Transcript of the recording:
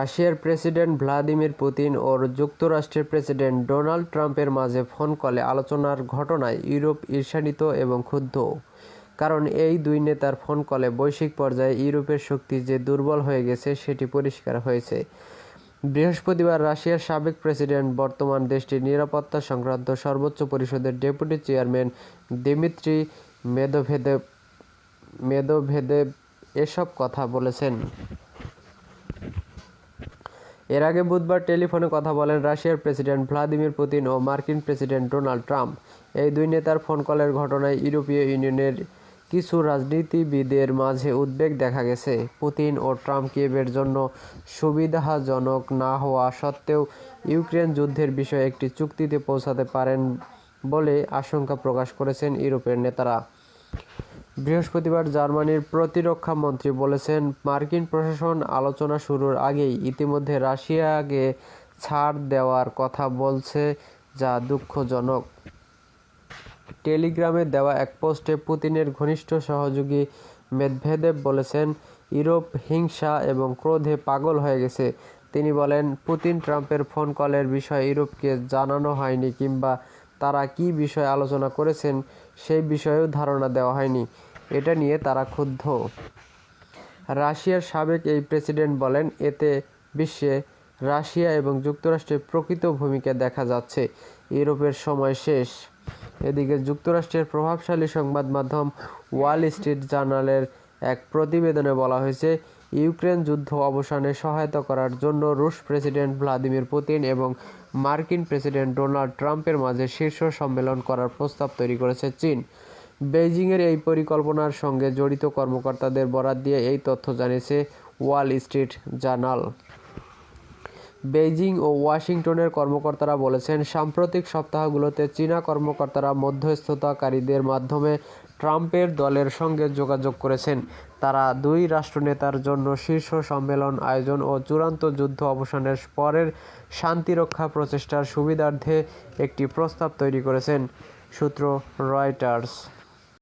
রাশিয়ার president Vladimir Putin ও যুক্তরাষ্ট্রের president Donald ট্রাম্পের মাঝে ফোন কলে আলোচনার ঘটনায় ইউরোপ ঈর্ষান্বিত এবং ক্ষুব্ধ। কারণ এই দুই নেতার ফোন কলে বৈশ্বিক পর্যায়ে ইউরোপের শক্তি যে দুর্বল হয়ে গেছে সেটি পরিষ্কার হয়েছে। বৃহস্পতিবার রাশিয়ার সাবেক প্রেসিডেন্ট, বর্তমান দেশটির নিরাপত্তা সংক্রান্ত সর্বোচ্চ পরিষদের deputy chairman Dmitry Medvedev Medvedev এসব কথা বলেছেন। এর আগে বুধবার টেলিফোনে কথা বলেন রাশিয়ার প্রেসিডেন্ট ভ্লাদিমির পুতিন ও মার্কিন প্রেসিডেন্ট ডোনাল্ড ট্রাম্প। এই দুই নেতার ফোন কলের ঘটনায় ইউরোপীয় ইউনিয়নের কিছু রাজনীতিবিদের মাঝে উদ্বেগ দেখা গেছে। পুতিন ও ট্রাম্প কিয়েভের জন্য সুবিধাজনক না হওয়া সত্ত্বেও ইউক্রেন যুদ্ধের বিষয়ে একটি চুক্তিতে পৌঁছাতে পারেন বলে আশঙ্কা প্রকাশ করেছেন ইউরোপের নেতারা। বৃহস্পতিবার জার্মানির প্রতিরক্ষা মন্ত্রী বলেছেন, মার্কিন প্রশাসন আলোচনা শুরুর আগেই ইতিমধ্যে রাশিয়াকে ছাড় দেওয়ার কথা বলছে, যা দুঃখজনক। টেলিগ্রামে দেওয়া এক পোস্টে পুতিনের ঘনিষ্ঠ সহযোগী মেদভেদেব বলেছেন, ইউরোপ হিংসা এবং ক্রোধে পাগল হয়ে গেছে। তিনি বলেন, পুতিন ট্রাম্পের ফোন কলের বিষয়ে ইউরোপকে জানানো হয়নি কিংবা তারা কী বিষয়ে আলোচনা করেছেন সেই বিষয়েও ধারণা দেওয়া হয়নি। এটা নিয়ে তারা ক্ষুব্ধ। রাশিয়ার সাবেক এই প্রেসিডেন্ট বলেন, এতে বিশ্বে রাশিয়া এবং যুক্তরাষ্ট্রের প্রকৃত ভূমিকা দেখা যাচ্ছে। ইউরোপের সময় শেষ। এদিকে যুক্তরাষ্ট্রের প্রভাবশালী সংবাদ মাধ্যম ওয়াল স্ট্রিট জার্নালের এক প্রতিবেদনে বলা হয়েছে, ইউক্রেন যুদ্ধ অবসানে সহায়তা করার জন্য রুশ প্রেসিডেন্ট ভ্লাদিমির পুতিন এবং মার্কিন প্রেসিডেন্ট ডোনাল্ড ট্রাম্পের মাঝে শীর্ষ সম্মেলন করার প্রস্তাব তৈরি করেছে চীন। বেইজিংয়ের এই পরিকল্পনার সঙ্গে জড়িত কর্মকর্তাদের বরাত দিয়ে এই তথ্য জানিয়েছে ওয়াল স্ট্রিট জার্নাল। বেইজিং ও ওয়াশিংটনের কর্মকর্তারা বলেছেন, সাম্প্রতিক সপ্তাহগুলোতে চীনা কর্মকর্তারা মধ্যস্থতাকারীদের মাধ্যমে ট্রাম্পের দলের সঙ্গে যোগাযোগ করেছেন। তারা দুই রাষ্ট্রনেতার জন্য শীর্ষ সম্মেলন, আয়োজন ও চূড়ান্ত যুদ্ধ অবসানের পরের শান্তিরক্ষা প্রচেষ্টার সুবিধার্থে একটি প্রস্তাব তৈরি করেছেন, সূত্র রয়টার্স।